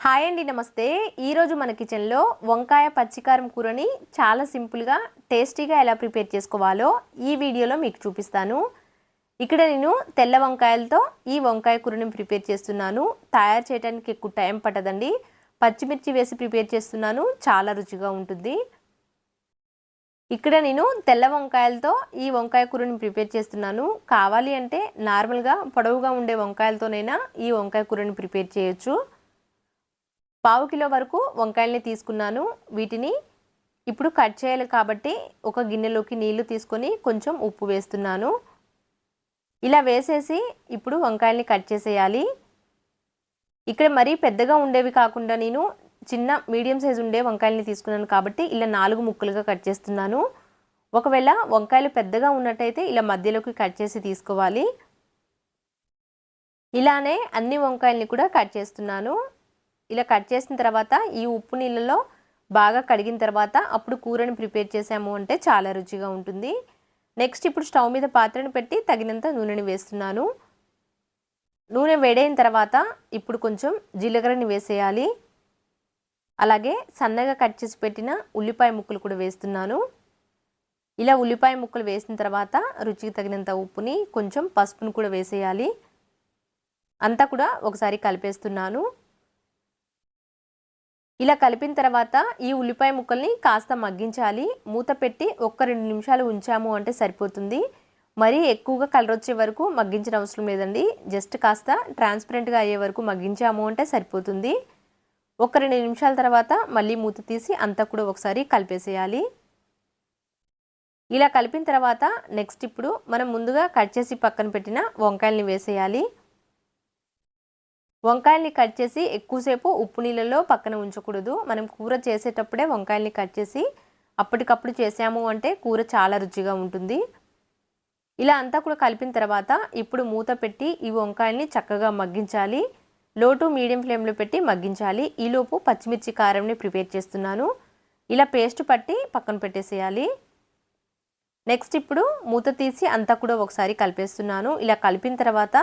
Hi అండి నమస్తే. ఈరోజు మన కిచెన్లో వంకాయ పచ్చికారం కూరని చాలా సింపుల్గా టేస్టీగా ఎలా ప్రిపేర్ చేసుకోవాలో ఈ వీడియోలో మీకు చూపిస్తాను. ఇక్కడ నేను తెల్ల వంకాయలతో ఈ వంకాయ కూరని ప్రిపేర్ చేస్తున్నాను. తయారు చేయడానికి ఎక్కువ టైం పట్టదండి. పచ్చిమిర్చి వేసి ప్రిపేర్ చేస్తున్నాను. చాలా రుచిగా ఉంటుంది. ఇక్కడ నేను తెల్ల వంకాయలతో ఈ వంకాయ కూరని ప్రిపేర్ చేస్తున్నాను. కావాలి అంటే నార్మల్గా పొడవుగా ఉండే వంకాయలతోనైనా ఈ వంకాయ కూరని ప్రిపేర్ చేయొచ్చు. పావు కిలో వరకు వంకాయల్ని తీసుకున్నాను. వీటిని ఇప్పుడు కట్ చేయాలి కాబట్టి ఒక గిన్నెలోకి నీళ్ళు తీసుకొని కొంచెం ఉప్పు వేస్తున్నాను. ఇలా వేసేసి ఇప్పుడు వంకాయల్ని కట్ చేసేయాలి. ఇక్కడ మరీ పెద్దగా ఉండేవి కాకుండా నేను చిన్న మీడియం సైజు ఉండే వంకాయల్ని తీసుకున్నాను కాబట్టి ఇలా నాలుగు ముక్కలుగా కట్ చేస్తున్నాను. ఒకవేళ వంకాయలు పెద్దగా ఉన్నట్టయితే ఇలా మధ్యలోకి కట్ చేసి తీసుకోవాలి. ఇలానే అన్ని వంకాయల్ని కూడా కట్ చేస్తున్నాను. ఇలా కట్ చేసిన తర్వాత ఈ ఉప్పు నీళ్ళలో బాగా కడిగిన తర్వాత అప్పుడు కూరని ప్రిపేర్ చేసాము అంటే చాలా రుచిగా ఉంటుంది. నెక్స్ట్ ఇప్పుడు స్టవ్ మీద పాత్రను పెట్టి తగినంత నూనెని వేస్తున్నాను. నూనె వేడైన తర్వాత ఇప్పుడు కొంచెం జీలకర్రని వేసేయాలి. అలాగే సన్నగా కట్ చేసి పెట్టిన ఉల్లిపాయ ముక్కలు కూడా వేస్తున్నాను. ఇలా ఉల్లిపాయ ముక్కలు వేసిన తర్వాత రుచికి తగినంత ఉప్పుని కొంచెం పసుపును కూడా వేసేయాలి. అంతా కూడా ఒకసారి కలిపేస్తున్నాను. ఇలా కలిపిన తర్వాత ఈ ఉల్లిపాయ ముక్కల్ని కాస్త మగ్గించాలి. మూత పెట్టి ఒక్క రెండు నిమిషాలు ఉంచాము అంటే సరిపోతుంది. మరీ ఎక్కువగా కలర్ వచ్చే వరకు మగ్గించిన అవసరం లేదండి. జస్ట్ కాస్త ట్రాన్స్పరెంట్గా అయ్యే వరకు మగ్గించాము అంటే సరిపోతుంది. ఒక రెండు నిమిషాల తర్వాత మళ్ళీ మూత తీసి అంతా కూడా ఒకసారి కలిపేసేయాలి. ఇలా కలిపిన తర్వాత నెక్స్ట్ ఇప్పుడు మనం ముందుగా కట్ చేసి పక్కన పెట్టిన వంకాయల్ని వేసేయాలి. వంకాయల్ని కట్ చేసి ఎక్కువసేపు ఉప్పు నీళ్ళలో పక్కన ఉంచకూడదు. మనం కూర చేసేటప్పుడే వంకాయల్ని కట్ చేసి అప్పటికప్పుడు చేసాము అంటే కూర చాలా రుచిగా ఉంటుంది. ఇలా అంతా కూడా కలిపిన తర్వాత ఇప్పుడు మూత పెట్టి ఈ వంకాయల్ని చక్కగా మగ్గించాలి. లో టు మీడియం ఫ్లేమ్లో పెట్టి మగ్గించాలి. ఈలోపు పచ్చిమిర్చి కారంని ప్రిపేర్ చేస్తున్నాను. ఇలా పేస్ట్ పట్టి పక్కన పెట్టేసేయాలి. నెక్స్ట్ ఇప్పుడు మూత తీసి అంతా కూడా ఒకసారి కలిపేస్తున్నాను. ఇలా కలిపిన తర్వాత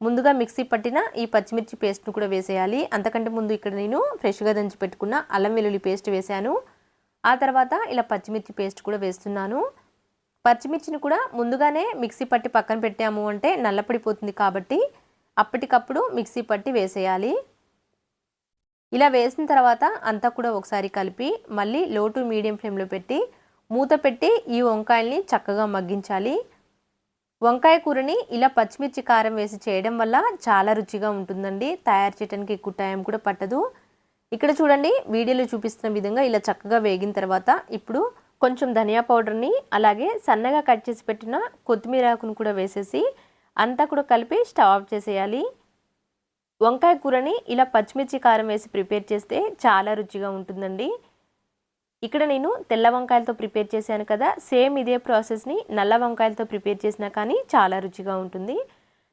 ముందుగా మిక్సీ పట్టిన ఈ పచ్చిమిర్చి పేస్ట్ను కూడా వేసేయాలి. అంతకంటే ముందు ఇక్కడ నేను ఫ్రెష్గా దంచి పెట్టుకున్న అల్లం వెల్లుల్లి పేస్ట్ వేశాను. ఆ తర్వాత ఇలా పచ్చిమిర్చి పేస్ట్ కూడా వేస్తున్నాను. పచ్చిమిర్చిని కూడా ముందుగానే మిక్సీ పట్టి పక్కన పెట్టాము అంటే నల్లపడిపోతుంది కాబట్టి అప్పటికప్పుడు మిక్సీ పట్టి వేసేయాలి. ఇలా వేసిన తర్వాత అంతా కూడా ఒకసారి కలిపి మళ్ళీ లో టు మీడియం ఫ్లేమ్లో పెట్టి మూత పెట్టి ఈ వంకాయల్ని చక్కగా మగ్గించాలి. వంకాయ కూరని ఇలా పచ్చిమిర్చి కారం వేసి చేయడం వల్ల చాలా రుచిగా ఉంటుందండి. తయారు చేయడానికి ఎక్కువ టైం కూడా పట్టదు. ఇక్కడ చూడండి వీడియోలో చూపిస్తున్న విధంగా ఇలా చక్కగా వేగిన తర్వాత ఇప్పుడు కొంచెం ధనియా పౌడర్ని అలాగే సన్నగా కట్ చేసి పెట్టిన కొత్తిమీర ఆకును కూడా వేసేసి అంతా కూడా కలిపి స్టవ్ ఆఫ్ చేసేయాలి. వంకాయ కూరని ఇలా పచ్చిమిర్చి కారం వేసి ప్రిపేర్ చేస్తే చాలా రుచిగా ఉంటుందండి. ఇక్కడ నేను తెల్ల వంకాయలతో ప్రిపేర్ చేశాను కదా. సేమ్ ఇదే ప్రాసెస్ని నల్ల వంకాయలతో ప్రిపేర్ చేసినా కానీ చాలా రుచిగా ఉంటుంది.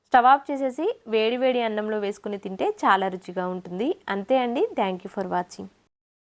స్టవ్ ఆఫ్ చేసేసి వేడి వేడి అన్నంలో వేసుకుని తింటే చాలా రుచిగా ఉంటుంది. అంతే అండి. Thank you for watching.